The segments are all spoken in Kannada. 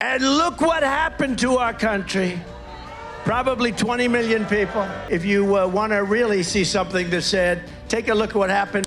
And look what happened to our country. Probably 20 million people. If you uh, want to really see something that said, take a look at what happened.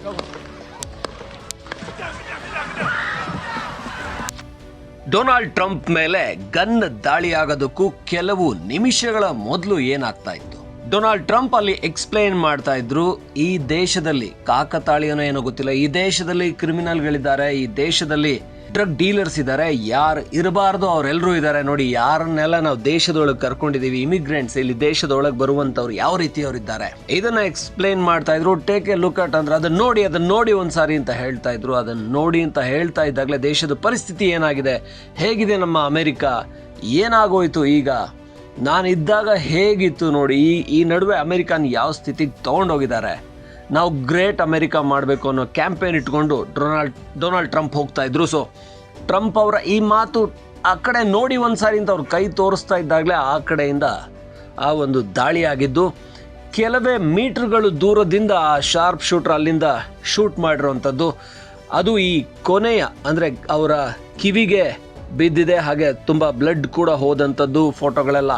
Donald Trump ಮೇಲೆ ಗನ್ ದಾಳಿಯಾಗೋದಕ್ಕೂ ಕೆಲವು ನಿಮಿಷಗಳ ಮೊದಲು ಏನಾಗ್ತಾ ಇತ್ತು ಡೊನಾಲ್ಡ್ ಟ್ರಂಪ್ ಅಲ್ಲಿ ಎಕ್ಸ್ಪ್ಲೈನ್ ಮಾಡ್ತಾ ಇದ್ರು ಈ ದೇಶದಲ್ಲಿ ಕಾಕತಾಳಿಯನೋ ಏನೋ ಗೊತ್ತಿಲ್ಲ ಈ ದೇಶದಲ್ಲಿ ಕ್ರಿಮಿನಲ್ಗಳಿದ್ದಾರೆ ಈ ದೇಶದಲ್ಲಿ ಡ್ರಗ್ ಡೀಲರ್ಸ್ ಇದ್ದಾರೆ ಯಾರು ಇರಬಾರ್ದು ಅವರೆಲ್ಲರೂ ಇದ್ದಾರೆ ನೋಡಿ, ಯಾರನ್ನೆಲ್ಲ ನಾವು ದೇಶದೊಳಗೆ ಕರ್ಕೊಂಡಿದ್ದೀವಿ ಇಮಿಗ್ರೆಂಟ್ಸ್ ಇಲ್ಲಿ ದೇಶದೊಳಗೆ ಬರುವಂಥವ್ರು ಯಾವ ರೀತಿಯವ್ರು ಇದ್ದಾರೆ ಇದನ್ನ ಎಕ್ಸ್ಪ್ಲೈನ್ ಮಾಡ್ತಾ ಇದ್ರು ಟೇಕ್ ಎ ಲುಕ್ ಅಟ್ ಅಂದ್ರೆ ಅದನ್ನ ನೋಡಿ ಅದನ್ನ ನೋಡಿ ಒಂದ್ಸಾರಿ ಅಂತ ಹೇಳ್ತಾ ಇದ್ರು. ಅದನ್ನ ನೋಡಿ ಅಂತ ಹೇಳ್ತಾ ಇದ್ದಾಗಲೇ ದೇಶದ ಪರಿಸ್ಥಿತಿ ಏನಾಗಿದೆ? ಹೇಗಿದೆ ನಮ್ಮ ಅಮೆರಿಕ? ಏನಾಗೋಯ್ತು ಈಗ? ನಾನಿದ್ದಾಗ ಹೇಗಿತ್ತು ನೋಡಿ, ಈ ಈ ನಡುವೆ ಅಮೆರಿಕನ್ ಯಾವ ಸ್ಥಿತಿಗೆ ತಗೊಂಡೋಗಿದ್ದಾರೆ? ನಾವು ಗ್ರೇಟ್ ಅಮೆರಿಕಾ ಮಾಡಬೇಕು ಅನ್ನೋ ಕ್ಯಾಂಪೇನ್ ಇಟ್ಕೊಂಡು ಡೊನಾಲ್ಡ್ ಡೊನಾಲ್ಡ್ ಟ್ರಂಪ್ ಹೋಗ್ತಾ ಇದ್ರು. ಸೊ ಟ್ರಂಪ್ ಅವರ ಈ ಮಾತು ಆ ಕಡೆ ನೋಡಿ ಒಂದ್ಸಾರಿ ಅಂತ ಅವ್ರು ಕೈ ತೋರಿಸ್ತಾ ಇದ್ದಾಗಲೇ ಆ ಕಡೆಯಿಂದ ಆ ಒಂದು ದಾಳಿ ಆಗಿದ್ದು ಕೆಲವೇ ಮೀಟ್ರ್ಗಳು ದೂರದಿಂದ ಆ ಶಾರ್ಪ್ ಶೂಟರ್ ಅಲ್ಲಿಂದ ಶೂಟ್ ಮಾಡಿರೋವಂಥದ್ದು. ಅದು ಈ ಕೊನೆಯ, ಅಂದರೆ ಅವರ ಕಿವಿಗೆ ಬಿದ್ದಿದೆ, ಹಾಗೆ ತುಂಬ ಬ್ಲಡ್ ಕೂಡ ಹೋದಂಥದ್ದು ಫೋಟೋಗಳೆಲ್ಲ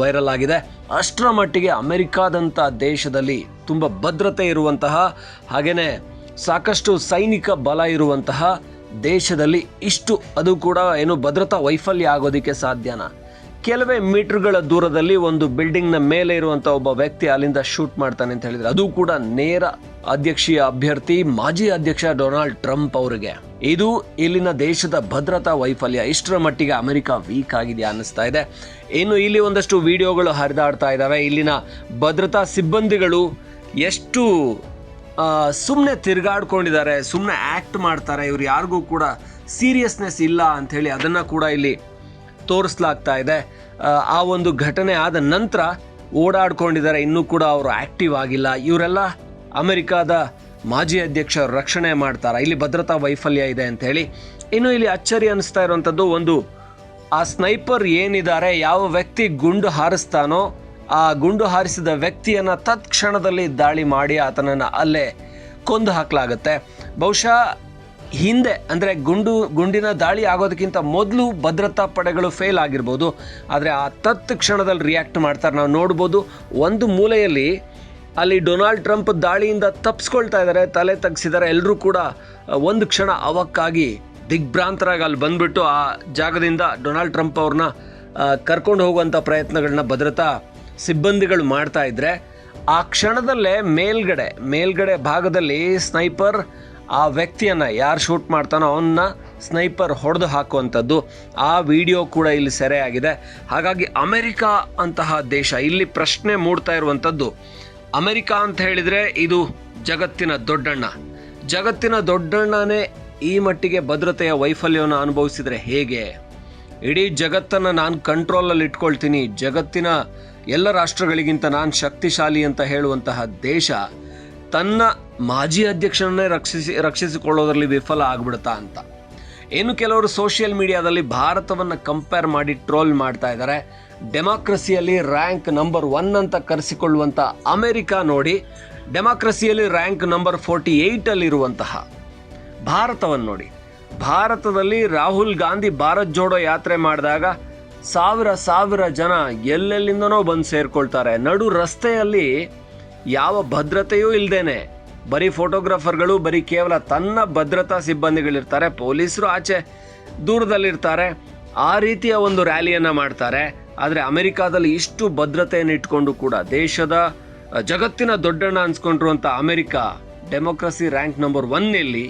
ವೈರಲ್ ಆಗಿದೆ. ಅಷ್ಟರ ಮಟ್ಟಿಗೆ ಅಮೆರಿಕಾದಂಥ ದೇಶದಲ್ಲಿ ತುಂಬ ಭದ್ರತೆ ಇರುವಂತಹ ಹಾಗೆಯೇ ಸಾಕಷ್ಟು ಸೈನಿಕ ಬಲ ಇರುವಂತಹ ದೇಶದಲ್ಲಿ ಇಷ್ಟು ಅದು ಕೂಡ ಏನು ಭದ್ರತಾ ವೈಫಲ್ಯ ಆಗೋದಕ್ಕೆ ಸಾಧ್ಯನಾ? ಕೆಲವೇ ಮೀಟರ್ಗಳ ದೂರದಲ್ಲಿ ಒಂದು ಬಿಲ್ಡಿಂಗ್ನ ಮೇಲೆ ಇರುವಂಥ ಒಬ್ಬ ವ್ಯಕ್ತಿ ಅಲ್ಲಿಂದ ಶೂಟ್ ಮಾಡ್ತಾನೆ ಅಂತ ಹೇಳಿದ್ರೆ. ಅದು ಕೂಡ ನೇರ ಅಧ್ಯಕ್ಷೀಯ ಅಭ್ಯರ್ಥಿ, ಮಾಜಿ ಅಧ್ಯಕ್ಷ ಡೊನಾಲ್ಡ್ ಟ್ರಂಪ್ ಅವರಿಗೆ. ಇದು ಇಲ್ಲಿನ ದೇಶದ ಭದ್ರತಾ ವೈಫಲ್ಯ. ಇಷ್ಟರ ಮಟ್ಟಿಗೆ ಅಮೆರಿಕ ವೀಕ್ ಆಗಿದೆ ಅನ್ನಿಸ್ತಾ ಇದೆ. ಇನ್ನು ಇಲ್ಲಿ ಒಂದಷ್ಟು ವಿಡಿಯೋಗಳು ಹರಿದಾಡ್ತಾ ಇದ್ದಾವೆ ಇಲ್ಲಿನ ಭದ್ರತಾ ಸಿಬ್ಬಂದಿಗಳು ಎಷ್ಟು ಸುಮ್ಮನೆ ತಿರುಗಾಡ್ಕೊಂಡಿದ್ದಾರೆ ಸುಮ್ಮನೆ ಆ್ಯಕ್ಟ್ ಮಾಡ್ತಾರೆ. ಇವ್ರು ಯಾರಿಗೂ ಕೂಡ ಸೀರಿಯಸ್ನೆಸ್ ಇಲ್ಲ ಅಂಥೇಳಿ ಅದನ್ನು ಕೂಡ ಇಲ್ಲಿ ತೋರಿಸ್ಲಾಗ್ತಾ ಇದೆ. ಆ, ಒಂದು ಘಟನೆ ಆದ ನಂತರ ಓಡಾಡ್ಕೊಂಡಿದ್ದಾರೆ. ಇನ್ನೂ ಕೂಡ ಅವರು ಆ್ಯಕ್ಟಿವ್ ಆಗಿಲ್ಲ. ಇವರೆಲ್ಲ ಅಮೆರಿಕಾದ ಮಾಜಿ ಅಧ್ಯಕ್ಷ ರಕ್ಷಣೆ ಮಾಡ್ತಾರೆ? ಇಲ್ಲಿ ಭದ್ರತಾ ವೈಫಲ್ಯ ಇದೆ ಅಂತ ಹೇಳಿ. ಇನ್ನು ಇಲ್ಲಿ ಅಚ್ಚರಿ ಅನಿಸ್ತಾ ಇರುವಂಥದ್ದು ಒಂದು ಆ ಸ್ನೈಪರ್ ಏನಿದ್ದಾರೆ ಯಾವ ವ್ಯಕ್ತಿ ಗುಂಡು ಹಾರಿಸ್ತಾನೋ ಆ ಗುಂಡು ಹಾರಿಸಿದ ವ್ಯಕ್ತಿಯನ್ನು ತತ್ಕ್ಷಣದಲ್ಲಿ ದಾಳಿ ಮಾಡಿ ಆತನನ್ನು ಅಲ್ಲೇ ಕೊಂದು ಹಾಕಲಾಗುತ್ತೆ. ಬಹುಶಃ ಹಿಂದೆ, ಅಂದರೆ ಗುಂಡು, ಗುಂಡಿನ ದಾಳಿ ಆಗೋದಕ್ಕಿಂತ ಮೊದಲು ಭದ್ರತಾ ಪಡೆಗಳು ಫೇಲ್ ಆಗಿರ್ಬೋದು. ಆದರೆ ಆ ತತ್ ಕ್ಷಣದಲ್ಲಿ ರಿಯಾಕ್ಟ್ ಮಾಡ್ತಾರೆ. ನಾವು ನೋಡ್ಬೋದು, ಒಂದು ಮೂಲೆಯಲ್ಲಿ ಅಲ್ಲಿ ಡೊನಾಲ್ಡ್ ಟ್ರಂಪ್ ದಾಳಿಯಿಂದ ತಪ್ಪಿಸ್ಕೊಳ್ತಾ ಇದ್ದಾರೆ ತಲೆ ತಗ್ಸಿದ್ದಾರೆ ಎಲ್ಲರೂ ಕೂಡ ಒಂದು ಕ್ಷಣ ಅವಕ್ಕಾಗಿ ದಿಗ್ಭ್ರಾಂತರಾಗಿ ಅಲ್ಲಿ ಬಂದ್ಬಿಟ್ಟು ಆ ಜಾಗದಿಂದ ಡೊನಾಲ್ಡ್ ಟ್ರಂಪ್ ಅವ್ರನ್ನ ಕರ್ಕೊಂಡು ಹೋಗುವಂಥ ಪ್ರಯತ್ನಗಳನ್ನ ಭದ್ರತಾ ಸಿಬ್ಬಂದಿಗಳು ಮಾಡ್ತಾ ಇದ್ದರೆ ಆ ಕ್ಷಣದಲ್ಲೇ ಮೇಲ್ಗಡೆ ಮೇಲ್ಗಡೆ ಭಾಗದಲ್ಲಿ ಸ್ನೈಪರ್ ಆ ವ್ಯಕ್ತಿಯನ್ನು ಯಾರು ಶೂಟ್ ಮಾಡ್ತಾನೋ ಅವನ್ನ ಸ್ನೈಪರ್ ಹೊಡೆದು ಹಾಕುವಂಥದ್ದು ಆ ವಿಡಿಯೋ ಕೂಡ ಇಲ್ಲಿ ಸೆರೆ ಆಗಿದೆ ಹಾಗಾಗಿ ಅಮೆರಿಕ ಅಂತಹ ದೇಶ ಇಲ್ಲಿ ಪ್ರಶ್ನೆ ಮೂಡ್ತಾ ಇರುವಂಥದ್ದು. ಅಮೆರಿಕ ಅಂತ ಹೇಳಿದರೆ ಇದು ಜಗತ್ತಿನ ದೊಡ್ಡಣ್ಣ. ಜಗತ್ತಿನ ದೊಡ್ಡಣ್ಣನೇ ಈ ಮಟ್ಟಿಗೆ ಭದ್ರತೆಯ ವೈಫಲ್ಯವನ್ನು ಅನುಭವಿಸಿದರೆ ಹೇಗೆ? ಇಡೀ ಜಗತ್ತನ್ನು ನಾನು ಕಂಟ್ರೋಲಲ್ಲಿ ಇಟ್ಕೊಳ್ತೀನಿ. ಜಗತ್ತಿನ ಎಲ್ಲ ರಾಷ್ಟ್ರಗಳಿಗಿಂತ ನಾನು ಶಕ್ತಿಶಾಲಿ ಅಂತ ಹೇಳುವಂತಹ ದೇಶ ತನ್ನ ಮಾಜಿ ಅಧ್ಯಕ್ಷರನ್ನೇ ರಕ್ಷಿಸಿ, ರಕ್ಷಿಸಿಕೊಳ್ಳೋದರಲ್ಲಿ ವಿಫಲ ಆಗ್ಬಿಡುತ್ತಾ ಅಂತ. ಏನು ಕೆಲವರು ಸೋಷಿಯಲ್ ಮೀಡಿಯಾದಲ್ಲಿ ಭಾರತವನ್ನು ಕಂಪೇರ್ ಮಾಡಿ ಟ್ರೋಲ್ ಮಾಡ್ತಾ ಇದ್ದಾರೆ. ಡೆಮಾಕ್ರಸಿಯಲ್ಲಿ ರ್ಯಾಂಕ್ ನಂಬರ್ ಒನ್ ಅಂತ ಕರೆಸಿಕೊಳ್ಳುವಂಥ ಅಮೆರಿಕ ನೋಡಿ, ಡೆಮಾಕ್ರಸಿಯಲ್ಲಿ ರ್ಯಾಂಕ್ ನಂಬರ್ ಫೋರ್ಟಿ ಏಯ್ಟಲ್ಲಿರುವಂತಹ ಭಾರತವನ್ನು ನೋಡಿ. ಭಾರತದಲ್ಲಿ ರಾಹುಲ್ ಗಾಂಧಿ ಭಾರತ್ ಜೋಡೋ ಯಾತ್ರೆ ಮಾಡಿದಾಗ ಸಾವಿರ ಸಾವಿರ ಜನ ಎಲ್ಲೆಲ್ಲಿಂದನೋ ಬಂದು ಸೇರಿಕೊಳ್ತಾರೆ. ನಡು ರಸ್ತೆಯಲ್ಲಿ ಯಾವ ಭದ್ರತೆಯೂ ಇಲ್ಲದೇನೆ ಬರೀ ಫೋಟೋಗ್ರಾಫರ್ಗಳು, ಬರೀ ಕೇವಲ ತನ್ನ ಭದ್ರತಾ ಸಿಬ್ಬಂದಿಗಳಿರ್ತಾರೆ, ಪೊಲೀಸರು ಆಚೆ ದೂರದಲ್ಲಿರ್ತಾರೆ. ಆ ರೀತಿಯ ಒಂದು ರ್ಯಾಲಿಯನ್ನು ಮಾಡ್ತಾರೆ. ಆದರೆ ಅಮೆರಿಕಾದಲ್ಲಿ ಇಷ್ಟು ಭದ್ರತೆಯನ್ನು ಇಟ್ಕೊಂಡು ಕೂಡ ದೇಶದ ಜಗತ್ತಿನ ದೊಡ್ಡಣ್ಣ ಅನ್ಸ್ಕೊಂಡಿರುವಂಥ ಅಮೆರಿಕಾ ಡೆಮೋಕ್ರಸಿ ರ್ಯಾಂಕ್ ನಂಬರ್ ಒನ್ನಲ್ಲಿ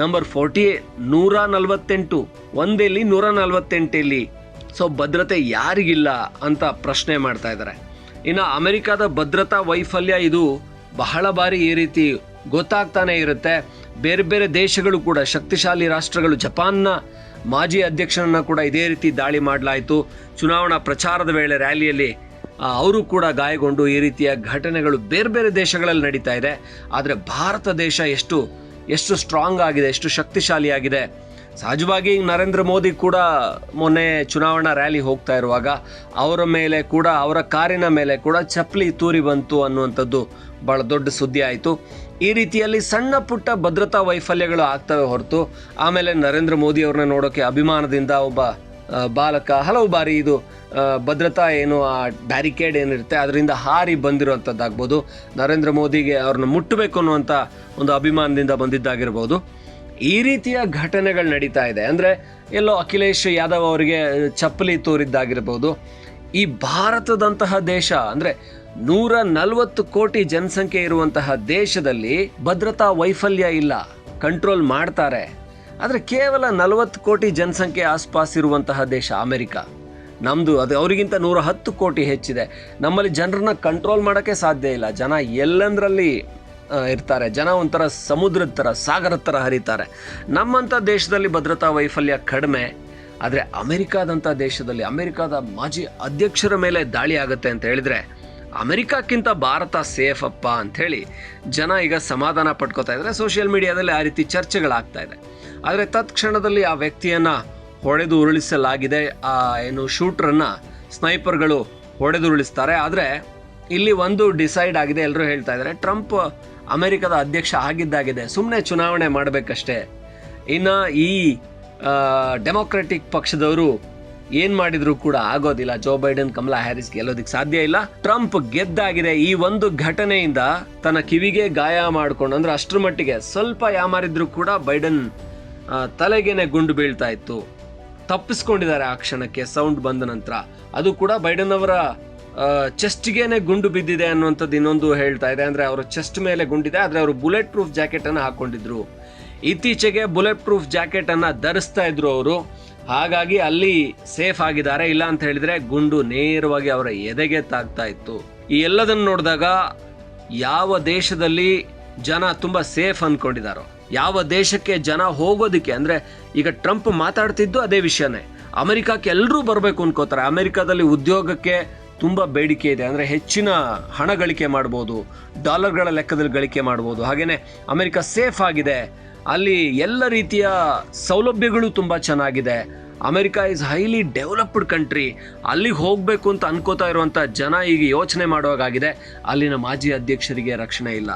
ನಂಬರ್ ಫೋರ್ಟಿ ನೂರ ನಲವತ್ತೆಂಟು ಒಂದೆಲ್ಲಿ ನೂರ ನಲವತ್ತೆಂಟಲ್ಲಿ ಸೊ ಭದ್ರತೆ ಯಾರಿಗಿಲ್ಲ ಅಂತ ಪ್ರಶ್ನೆ ಮಾಡ್ತಾ ಇದ್ದಾರೆ. ಇನ್ನು ಅಮೆರಿಕಾದ ಭದ್ರತಾ ವೈಫಲ್ಯ ಇದು ಬಹಳ ಬಾರಿ ಈ ರೀತಿ ಗೊತ್ತಾಗ್ತಾನೆ ಇರುತ್ತೆ. ಬೇರೆ ಬೇರೆ ದೇಶಗಳು ಕೂಡ ಶಕ್ತಿಶಾಲಿ ರಾಷ್ಟ್ರಗಳು ಜಪಾನ್ನ ಮಾಜಿ ಅಧ್ಯಕ್ಷರನ್ನ ಕೂಡ ಇದೇ ರೀತಿ ದಾಳಿ ಮಾಡಲಾಯಿತು. ಚುನಾವಣಾ ಪ್ರಚಾರದ ವೇಳೆ ರ್ಯಾಲಿಯಲ್ಲಿ ಅವರು ಕೂಡ ಗಾಯಗೊಂಡು ಈ ರೀತಿಯ ಘಟನೆಗಳು ಬೇರೆ ಬೇರೆ ದೇಶಗಳಲ್ಲಿ ನಡೀತಾ ಇದೆ. ಆದರೆ ಭಾರತ ದೇಶ ಎಷ್ಟು ಎಷ್ಟು ಸ್ಟ್ರಾಂಗ್ ಆಗಿದೆ, ಎಷ್ಟು ಶಕ್ತಿಶಾಲಿಯಾಗಿದೆ ಸಹಜವಾಗಿ ನರೇಂದ್ರ ಮೋದಿ ಕೂಡ ಮೊನ್ನೆ ಚುನಾವಣಾ ರ್ಯಾಲಿ ಹೋಗ್ತಾ ಇರುವಾಗ, ಅವರ ಮೇಲೆ ಕೂಡ, ಅವರ ಕಾರಿನ ಮೇಲೆ ಕೂಡ ಚಪ್ಪಲಿ ತೂರಿ ಬಂತು ಅನ್ನುವಂಥದ್ದು ಬಹಳ ದೊಡ್ಡ ಸುದ್ದಿ ಆಯಿತು. ಈ ರೀತಿಯಲ್ಲಿ ಸಣ್ಣ ಪುಟ್ಟ ಭದ್ರತಾ ವೈಫಲ್ಯಗಳು ಆಗ್ತವೆ ಹೊರತು. ಆಮೇಲೆ ನರೇಂದ್ರ ಮೋದಿ ಅವ್ರನ್ನ ನೋಡೋಕೆ ಅಭಿಮಾನದಿಂದ ಒಬ್ಬ ಬಾಲಕ. ಹಲವು ಬಾರಿ ಇದು ಭದ್ರತಾ ಏನು, ಆ, ಬ್ಯಾರಿಕೇಡ್ ಏನಿರುತ್ತೆ, ಅದರಿಂದ ಹಾರಿ ಬಂದಿರುವಂಥದ್ದಾಗ್ಬೋದು. ನರೇಂದ್ರ ಮೋದಿಗೆ ಅವ್ರನ್ನ ಮುಟ್ಟಬೇಕು ಅನ್ನುವಂಥ ಒಂದು ಅಭಿಮಾನದಿಂದ ಬಂದಿದ್ದಾಗಿರ್ಬೋದು. ಈ ರೀತಿಯ ಘಟನೆಗಳು ನಡೀತಾ ಇದೆ. ಅಂದರೆ ಎಲ್ಲೋ ಅಖಿಲೇಶ್ ಯಾದವ್ ಅವರಿಗೆ ಚಪ್ಪಲಿ ತೋರಿದ್ದಾಗಿರ್ಬೋದು. ಈ ಭಾರತದಂತಹ ದೇಶ, ಅಂದರೆ ನೂರ ನಲವತ್ತು ಕೋಟಿ ಜನಸಂಖ್ಯೆ ಇರುವಂತಹ ದೇಶದಲ್ಲಿ ಭದ್ರತಾ ವೈಫಲ್ಯ ಇಲ್ಲ. ಕಂಟ್ರೋಲ್ ಮಾಡ್ತಾರೆ. ಆದರೆ ಕೇವಲ ನಲವತ್ತು ಕೋಟಿ ಜನಸಂಖ್ಯೆ ಆಸ್ಪಾಸ್ ಇರುವಂತಹ ದೇಶ ಅಮೆರಿಕ. ನಮ್ಮದು ಅದು ಅವರಿಗಿಂತ ನೂರ ಹತ್ತು ಕೋಟಿ ಹೆಚ್ಚಿದೆ. ನಮ್ಮಲ್ಲಿ ಜನರನ್ನ ಕಂಟ್ರೋಲ್ ಮಾಡೋಕ್ಕೆ ಸಾಧ್ಯ ಇಲ್ಲ. ಜನ ಎಲ್ಲಂದ್ರಲ್ಲಿ ಇರ್ತಾರೆ. ಜನ ಒಂಥರ ಸಮುದ್ರದ ಥರ ಸಾಗರದ ಥರ ಹರಿತಾರೆ. ನಮ್ಮಂಥ ದೇಶದಲ್ಲಿ ಭದ್ರತಾ ವೈಫಲ್ಯ ಕಡಿಮೆ. ಆದರೆ ಅಮೆರಿಕಾದಂಥ ದೇಶದಲ್ಲಿ, ಅಮೆರಿಕಾದ ಮಾಜಿ ಅಧ್ಯಕ್ಷರ ಮೇಲೆ ದಾಳಿ ಆಗುತ್ತೆ ಅಂತ ಹೇಳಿದ್ರೆ ಅಮೆರಿಕಕ್ಕಿಂತ ಭಾರತ ಸೇಫ್ ಅಪ್ಪ ಅಂಥೇಳಿ ಜನ ಈಗ ಸಮಾಧಾನ ಪಡ್ಕೋತಾ ಇದ್ದಾರೆ. ಸೋಷಿಯಲ್ ಮೀಡಿಯಾದಲ್ಲಿ ಆ ರೀತಿ ಚರ್ಚೆಗಳಾಗ್ತಾ ಇದೆ. ಆದರೆ ತತ್ಕ್ಷಣದಲ್ಲಿ ಆ ವ್ಯಕ್ತಿಯನ್ನು ಹೊಡೆದು ಉರುಳಿಸಲಾಗಿದೆ. ಆ ಏನು ಶೂಟ್ರನ್ನು ಸ್ನೈಪರ್ಗಳು ಹೊಡೆದು ಉರುಳಿಸ್ತಾರೆ. ಆದರೆ ಇಲ್ಲಿ ಒಂದು ಡಿಸೈಡ್ ಆಗಿದೆ ಎಲ್ಲರೂ ಹೇಳ್ತಾ ಇದ್ದಾರೆ. ಟ್ರಂಪ್ ಅಮೆರಿಕದ ಅಧ್ಯಕ್ಷ ಆಗಿದ್ದಾಗಿದೆ. ಸುಮ್ಮನೆ ಚುನಾವಣೆ ಮಾಡಬೇಕಷ್ಟೇ. ಇನ್ನು ಈ ಡೆಮೊಕ್ರೆಟಿಕ್ ಪಕ್ಷದವರು ಏನ್ ಮಾಡಿದ್ರು ಕೂಡ ಆಗೋದಿಲ್ಲ. ಜೋ ಬೈಡನ್ ಕಮಲಾ ಹ್ಯಾರಿಸ್ ಗೆಲ್ಲೋದಿಕ್ ಸಾಧ್ಯ ಇಲ್ಲ. ಟ್ರಂಪ್ ಗೆದ್ದಾಗಿದೆ. ಈ ಒಂದು ಘಟನೆಯಿಂದ ತನ್ನ ಕಿವಿಗೆ ಗಾಯ ಮಾಡ್ಕೊಂಡು, ಅಂದ್ರೆ ಅಷ್ಟರ ಮಟ್ಟಿಗೆ ಸ್ವಲ್ಪ ಯಾಮಾರಿದ್ರು ಕೂಡ ಬೈಡನ್ ತಲೆಗೇನೆ ಗುಂಡು ಬೀಳ್ತಾ ಇತ್ತು. ತಪ್ಪಿಸ್ಕೊಂಡಿದ್ದಾರೆ ಆ ಕ್ಷಣಕ್ಕೆ ಸೌಂಡ್ ಬಂದ ನಂತರ. ಅದು ಕೂಡ ಬೈಡನ್ ಅವರ ಚೆಸ್ಟ್ಗೇನೆ ಗುಂಡು ಬಿದ್ದಿದೆ ಅನ್ನುವಂಥದ್ದು ಇನ್ನೊಂದು ಹೇಳ್ತಾ ಇದೆ. ಅಂದ್ರೆ ಅವರ ಚೆಸ್ಟ್ ಮೇಲೆ ಗುಂಡಿದೆ, ಆದ್ರೆ ಅವರು ಬುಲೆಟ್ ಪ್ರೂಫ್ ಜಾಕೆಟ್ ಅನ್ನು ಹಾಕೊಂಡಿದ್ರು. ಇತ್ತೀಚೆಗೆ ಬುಲೆಟ್ ಪ್ರೂಫ್ ಜಾಕೆಟ್ ಅನ್ನ ಧರಿಸ್ತಾ ಇದ್ರು ಅವರು. ಹಾಗಾಗಿ ಅಲ್ಲಿ ಸೇಫ್ ಆಗಿದ್ದಾರೆ. ಇಲ್ಲ ಅಂತ ಹೇಳಿದ್ರೆ ಗುಂಡು ನೇರವಾಗಿ ಅವರ ಎದೆಗೆ ತಾಗ್ತಾ ಇತ್ತು. ಈ ಎಲ್ಲದನ್ನು ನೋಡಿದಾಗ ಯಾವ ದೇಶದಲ್ಲಿ ಜನ ತುಂಬಾ ಸೇಫ್ ಅನ್ಕೊಂಡಿದಾರೋ, ಯಾವ ದೇಶಕ್ಕೆ ಜನ ಹೋಗೋದಕ್ಕೆ, ಅಂದ್ರೆ ಈಗ ಟ್ರಂಪ್ ಮಾತಾಡ್ತಿದ್ದು ಅದೇ ವಿಷಯನೇ. ಅಮೆರಿಕಕ್ಕೆ ಎಲ್ಲರೂ ಬರಬೇಕು ಅನ್ಕೋತಾರೆ. ಅಮೆರಿಕದಲ್ಲಿ ಉದ್ಯೋಗಕ್ಕೆ ತುಂಬಾ ಬೇಡಿಕೆ ಇದೆ. ಅಂದ್ರೆ ಹೆಚ್ಚಿನ ಹಣ ಗಳಿಕೆ ಮಾಡ್ಬೋದು, ಡಾಲರ್ಗಳ ಲೆಕ್ಕದಲ್ಲಿ ಗಳಿಕೆ ಮಾಡ್ಬೋದು. ಹಾಗೆಯೇ ಅಮೆರಿಕ ಸೇಫ್ ಆಗಿದೆ. ಅಲ್ಲಿ ಎಲ್ಲ ರೀತಿಯ ಸೌಲಭ್ಯಗಳು ತುಂಬಾ ಚೆನ್ನಾಗಿದೆ. America is highly developed country ಅಲ್ಲಿಗೆ ಹೋಗಬೇಕು ಅಂತ ಅನ್ಕೋತಾ ಇರುವಂಥ ಜನ ಈಗ ಯೋಚನೆ ಮಾಡುವಾಗಿದೆ ಅಲ್ಲಿನ ಮಾಜಿ ಅಧ್ಯಕ್ಷರಿಗೆ ರಕ್ಷಣೆ ಇಲ್ಲ.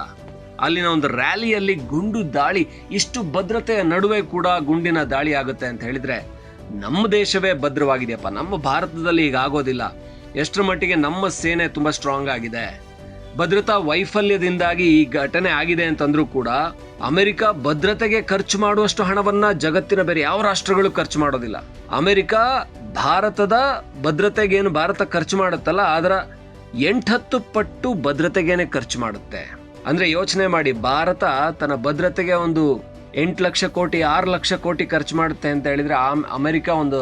ಅಲ್ಲಿನ ಒಂದು ರ್ಯಾಲಿಯಲ್ಲಿ ಗುಂಡು ದಾಳಿ, ಇಷ್ಟು ಭದ್ರತೆಯ ನಡುವೆ ಕೂಡ ಗುಂಡಿನ ದಾಳಿ ಆಗುತ್ತೆ ಅಂತ ಹೇಳಿದರೆ ನಮ್ಮ ದೇಶವೇ ಭದ್ರವಾಗಿದೆಯಪ್ಪ. ನಮ್ಮ ಭಾರತದಲ್ಲಿ ಈಗ ಆಗೋದಿಲ್ಲ. ಎಷ್ಟರ ಮಟ್ಟಿಗೆ ನಮ್ಮ ಸೇನೆ ತುಂಬ ಸ್ಟ್ರಾಂಗ್ ಆಗಿದೆ. ಭದ್ರತಾ ವೈಫಲ್ಯದಿಂದಾಗಿ ಈ ಘಟನೆ ಆಗಿದೆ ಅಂತಂದ್ರೂ ಕೂಡ ಅಮೆರಿಕ ಭದ್ರತೆಗೆ ಖರ್ಚು ಮಾಡುವಷ್ಟು ಹಣವನ್ನ ಜಗತ್ತಿನ ಬೇರೆ ಯಾವ ರಾಷ್ಟ್ರಗಳು ಖರ್ಚು ಮಾಡೋದಿಲ್ಲ. ಅಮೆರಿಕ ಭಾರತದ ಭದ್ರತೆಗೇನು ಭಾರತ ಖರ್ಚು ಮಾಡುತ್ತಲ್ಲ, ಅದರ ಎಂಟತ್ತು ಪಟ್ಟು ಭದ್ರತೆಗೇನೆ ಖರ್ಚು ಮಾಡುತ್ತೆ. ಅಂದ್ರೆ ಯೋಚನೆ ಮಾಡಿ, ಭಾರತ ತನ್ನ ಭದ್ರತೆಗೆ ಒಂದು ಎಂಟು ಲಕ್ಷ ಕೋಟಿ, ಆರು ಲಕ್ಷ ಕೋಟಿ ಖರ್ಚು ಮಾಡುತ್ತೆ ಅಂತ ಹೇಳಿದ್ರೆ ಅಮೆರಿಕ ಒಂದು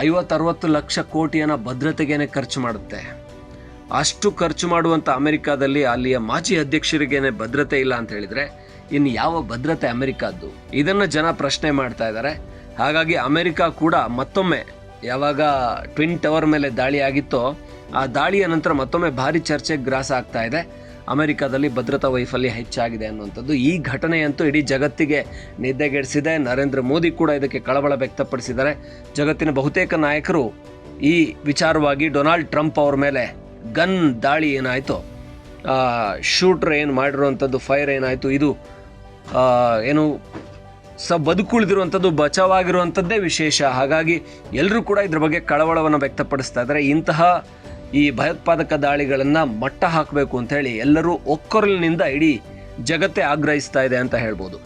ಐವತ್ತರವತ್ತು ಲಕ್ಷ ಕೋಟಿಯನ್ನ ಭದ್ರತೆಗೇನೆ ಖರ್ಚು ಮಾಡುತ್ತೆ. ಅಷ್ಟು ಖರ್ಚು ಮಾಡುವಂಥ ಅಮೆರಿಕಾದಲ್ಲಿ ಅಲ್ಲಿಯ ಮಾಜಿ ಅಧ್ಯಕ್ಷರಿಗೇನೆ ಭದ್ರತೆ ಇಲ್ಲ ಅಂತ ಹೇಳಿದರೆ ಇನ್ನು ಯಾವ ಭದ್ರತೆ ಅಮೆರಿಕದ್ದು? ಇದನ್ನು ಜನ ಪ್ರಶ್ನೆ ಮಾಡ್ತಾ ಇದ್ದಾರೆ ಹಾಗಾಗಿ ಅಮೆರಿಕ ಕೂಡ ಮತ್ತೊಮ್ಮೆ ಯಾವಾಗ ಟ್ವಿನ್ ಟವರ್ ಮೇಲೆ ದಾಳಿ ಆಗಿತ್ತೋ, ಆ ದಾಳಿಯ ನಂತರ ಮತ್ತೊಮ್ಮೆ ಭಾರಿ ಚರ್ಚೆಗೆ ಗ್ರಾಸ ಆಗ್ತಾ ಇದೆ. ಅಮೆರಿಕದಲ್ಲಿ ಭದ್ರತಾ ವೈಫಲ್ಯ ಹೆಚ್ಚಾಗಿದೆ ಅನ್ನುವಂಥದ್ದು ಈ ಘಟನೆಯಂತೂ ಇಡೀ ಜಗತ್ತಿಗೆ ನಿದ್ದೆಗೆಡಿಸಿದೆ. ನರೇಂದ್ರ ಮೋದಿ ಕೂಡ ಇದಕ್ಕೆ ಕಳವಳ ವ್ಯಕ್ತಪಡಿಸಿದ್ದಾರೆ. ಜಗತ್ತಿನ ಬಹುತೇಕ ನಾಯಕರು ಈ ವಿಚಾರವಾಗಿ ಡೊನಾಲ್ಡ್ ಟ್ರಂಪ್ ಅವ್ರ ಮೇಲೆ ಗನ್ ದಾಳಿ ಏನಾಯಿತು ಶೂಟ್ರ್ ಏನು ಮಾಡಿರುವಂಥದ್ದು, ಫೈರ್ ಏನಾಯಿತು, ಇದು ಏನು ಸ ಬದುಕುಳಿದಿರುವಂಥದ್ದು, ಬಚಾವಾಗಿರುವಂಥದ್ದೇ ವಿಶೇಷ. ಹಾಗಾಗಿ ಎಲ್ಲರೂ ಕೂಡ ಇದ್ರ ಬಗ್ಗೆ ಕಳವಳವನ್ನು ವ್ಯಕ್ತಪಡಿಸ್ತಾ ಇದ್ದಾರೆ. ಇಂತಹ ಈ ಭಯೋತ್ಪಾದಕ ದಾಳಿಗಳನ್ನು ಮಟ್ಟ ಹಾಕಬೇಕು ಅಂತ ಹೇಳಿ ಎಲ್ಲರೂ ಒಕ್ಕೊರಲಿನಿಂದ ಇಡೀ ಜಗತ್ತೇ ಆಗ್ರಹಿಸ್ತಾ ಇದೆ ಅಂತ ಹೇಳ್ಬೋದು.